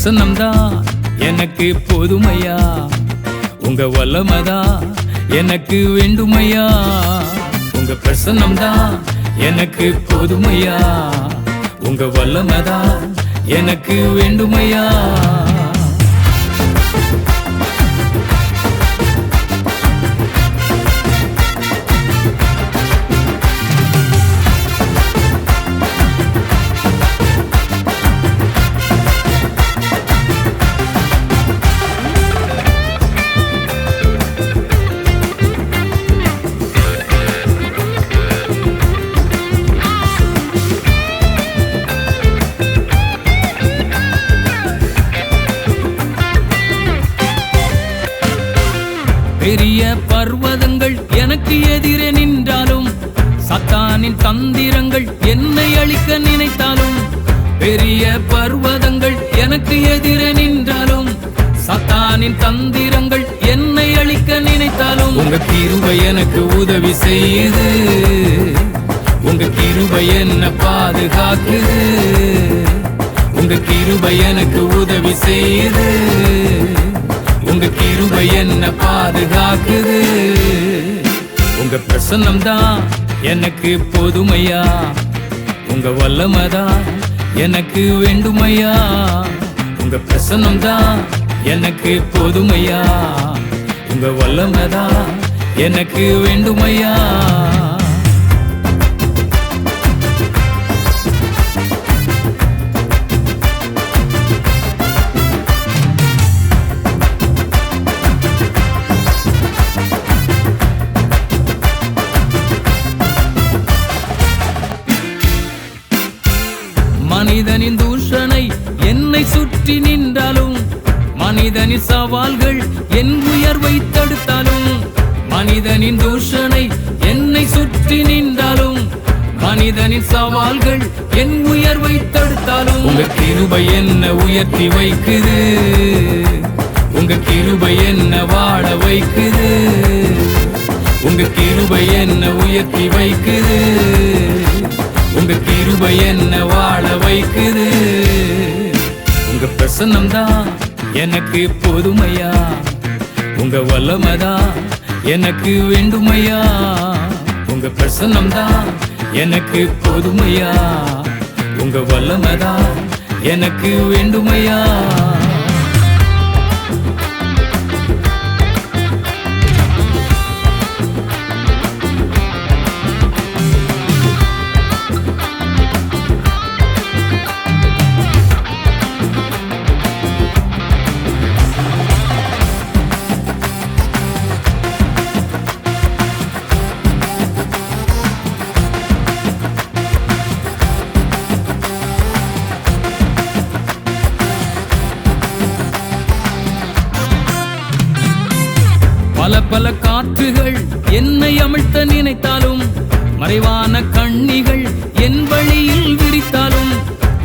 பிரசன்னம்தான் எனக்கு போதுமையா? உங்க வல்லமதான் எனக்கு வேண்டுமையா? உங்க பிரசன்னம்தான் எனக்கு போதுமையா? உங்க வல்லமதான் எனக்கு வேண்டுமையா? பெரிய பர்வதங்கள் எனக்கு எதிரே நின்றாலும் சத்தானின் தந்திரங்கள் என்னை அழிக்க நினைத்தாலும் பெரிய பர்வதங்கள் எனக்கு எதிரே நின்றாலும் சத்தானின் தந்திரங்கள் என்னை அழிக்க நினைத்தாலும் உங்க கிருபை எனக்கு உதவி செய்யுது. உங்க கிருபை என்ன பாதுகாக்குது. உங்க கிருபை எனக்கு உதவி செய்யுது. உங்க கிருபை என்ன பாதுகாக்குது? உங்க பிரசன்னம் தான் எனக்கு பொதுமையா? உங்க வல்லமதான் எனக்கு வேண்டுமையா? உங்க பிரசன்னம் தான் எனக்கு பொதுமையா? உங்க வல்லமதான் எனக்கு வேண்டுமையா? மனிதனின் தூஷணை என்னை சுற்றி நின்றாலும் மனிதனின் சவால்கள் என் உயர்வை தடுத்தாலும் மனிதனின் தூஷணை என்னை சுற்றி நின்றாலும் மனிதனின் சவால்கள் என் உயர்வை தடுத்தாலும். உங்க கிருபை என்ன உயர்த்தி வைக்குது? உங்க கிருபை என்ன வாழ வைக்குது? உங்க கிருபை என்ன உயர்த்தி வைக்குது? உங்க கிருபை என்ன வாழ வைக்குது? உங்க பிரசன்னம் தான் எனக்கு போதுமையா? உங்க வல்லமதான் எனக்கு வேண்டுமையா? உங்க பிரசன்னம் தான் எனக்கு போதுமையா? உங்க வல்லமதான் எனக்கு வேண்டுமையா? பல காற்றுகள் என்னை அமிழ்த்த நினைத்தாலும் மறைவான கண்ணிகள் என் வழியில் விரித்தாலும்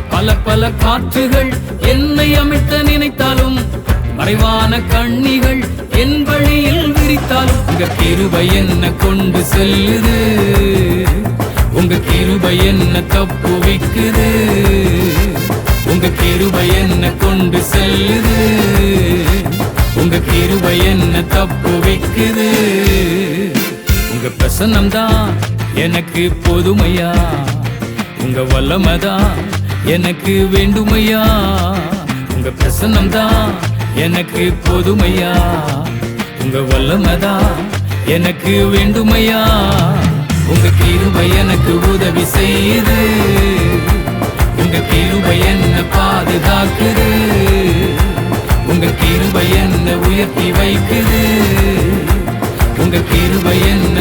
பல பல காற்றுகள் என்னை அமிழ்த்த நினைத்தாலும் மறைவான கண்ணிகள் என் வழியில் விரித்தாலும் உங்க கிருபை என்ன கொண்டு செல்லுது. உங்க கிருபை என்ன தப்புவிக்குது உங்க கிருபை என்ன கொண்டு செல்லுது. உங்க கிருபை என்ன தப்பு வைக்குது? உங்க பிரசன்னம் தான் எனக்கு பொதுமையா? உங்க வல்லமதான் எனக்கு வேண்டுமையா? உங்க பிரசன்னம் தான் எனக்கு பொதுமையா? உங்க வல்லமதான் எனக்கு வேண்டுமையா? உங்க கிருபை எனக்கு உதவி செய்து உங்க கிருபை என்ன பாதுகாக்குது? உங்க கிருபை என்ன உயர்த்தி வைக்குது? உங்க கிருபை என்ன